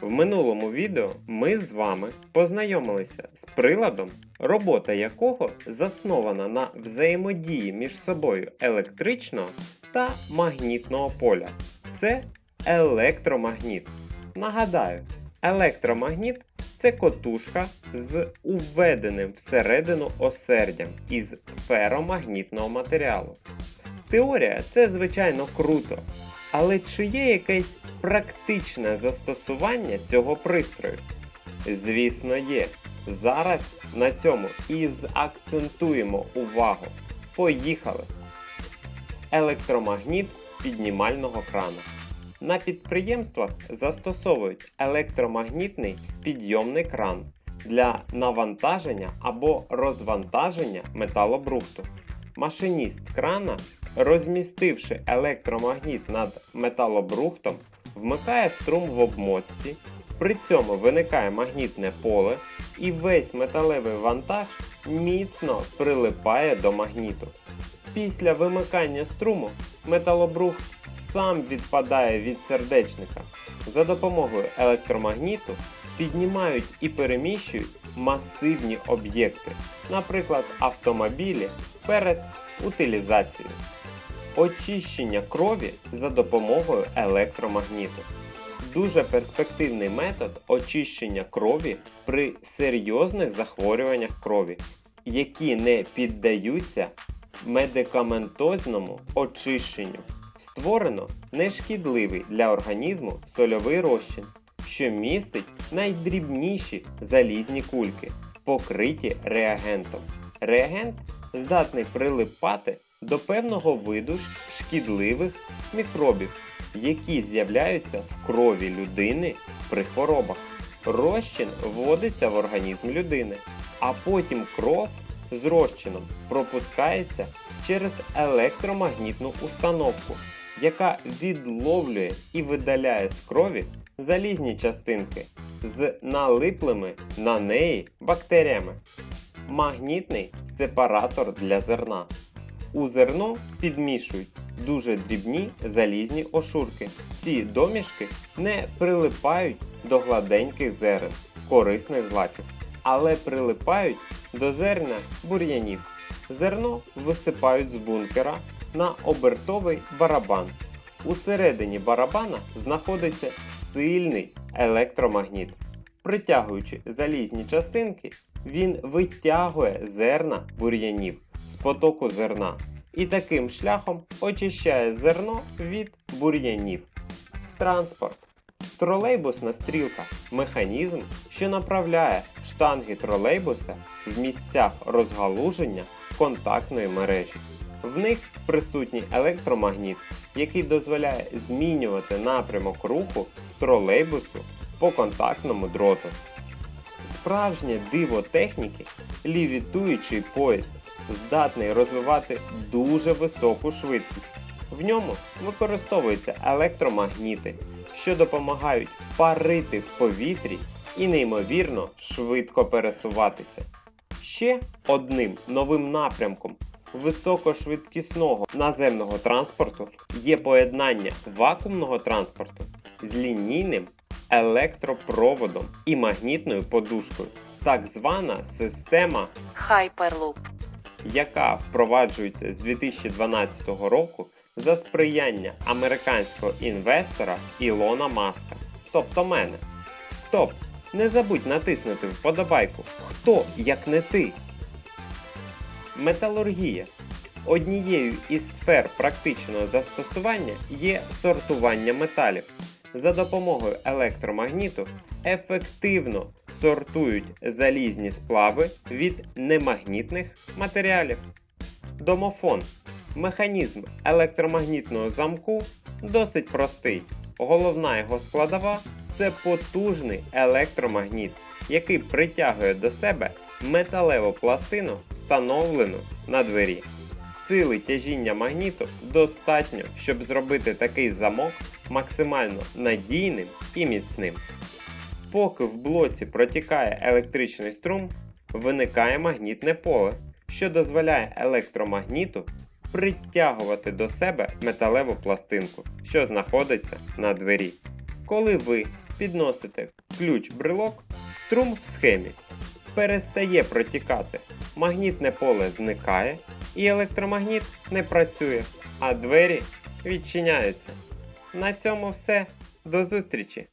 В минулому відео ми з вами познайомилися з приладом, робота якого заснована на взаємодії між собою електричного та магнітного поля. Це електромагніт. Нагадаю, електромагніт це котушка з уведеним всередину осердям із феромагнітного матеріалу. Теорія це звичайно круто, але чи є якесь практичне застосування цього пристрою? Звісно, є. Зараз на цьому і заакцентуємо увагу. Поїхали! Електромагніт піднімального крана. На підприємствах застосовують електромагнітний підйомний кран для навантаження або розвантаження металобрухту. Машиніст крана, розмістивши електромагніт над металобрухтом, вмикає струм в обмотці, при цьому виникає магнітне поле і весь металевий вантаж міцно прилипає до магніту. Після вимикання струму металобрухт сам відпадає від сердечника. За допомогою електромагніту піднімають і переміщують масивні об'єкти, наприклад, автомобілі перед утилізацією. Очищення крові за допомогою електромагніту. Дуже перспективний метод очищення крові при серйозних захворюваннях крові, які не піддаються медикаментозному очищенню. Створено нешкідливий для організму сольовий розчин, що містить найдрібніші залізні кульки, покриті реагентом. Реагент здатний прилипати до певного виду шкідливих мікробів, які з'являються в крові людини при хворобах. Розчин вводиться в організм людини, а потім кров з розчином пропускається через електромагнітну установку, яка відловлює і видаляє з крові залізні частинки з налиплими на неї бактеріями. Магнітний сепаратор для зерна. У зерно підмішують дуже дрібні залізні ошурки. Ці домішки не прилипають до гладеньких зерен, корисних злаків, але прилипають до зерна бур'янів. Зерно висипають з бункера на обертовий барабан. Усередині барабана знаходиться сильний електромагніт. Притягуючи залізні частинки, він витягує зерна бур'янів з потоку зерна і таким шляхом очищає зерно від бур'янів. Транспорт. Тролейбусна стрілка механізм, що направляє штанги тролейбуса в місцях розгалуження контактної мережі. В них присутній електромагніт, який дозволяє змінювати напрямок руху тролейбусу по контактному дроту. Справжнє диво техніки лівітуючий поїзд, здатний розвивати дуже високу швидкість. В ньому використовуються електромагніти, що допомагають парити в повітрі і неймовірно швидко пересуватися. Ще одним новим напрямком високошвидкісного наземного транспорту є поєднання вакуумного транспорту з лінійним електропроводом і магнітною подушкою, так звана система Hyperloop. яка впроваджується з 2012 року за сприяння американського інвестора Ілона Маска, тобто мене. Стоп! Не забудь натиснути вподобайку. Хто, як не ти? Металургія. Однією із сфер практичного застосування є сортування металів. За допомогою електромагніту ефективно сортують залізні сплави від немагнітних матеріалів. Домофон. Механізм електромагнітного замку досить простий. Головна його складова це потужний електромагніт, який притягує до себе металеву пластину, встановлену на двері. Сили тяжіння магніту достатньо, щоб зробити такий замок максимально надійним і міцним. Поки в блоці протікає електричний струм, виникає магнітне поле, що дозволяє електромагніту притягувати до себе металеву пластинку, що знаходиться на двері. Коли ви підносите ключ-брелок, струм в схемі. Перестає протікати, магнітне поле зникає і електромагніт не працює, а двері відчиняються. На цьому все. До зустрічі!